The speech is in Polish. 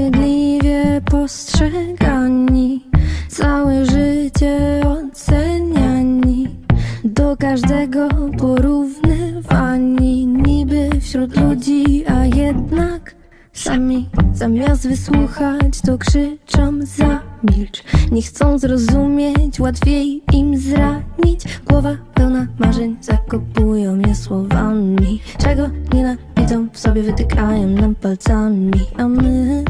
Sprawiedliwie postrzegani, całe życie oceniani, do każdego porównywani, niby wśród ludzi, a jednak sami zamiast wysłuchać, to krzyczą zamilcz. Nie chcą zrozumieć, łatwiej im zranić. Głowa pełna marzeń, zakopują je słowami. Czego nienawidzą, w sobie wytykają nam palcami, a my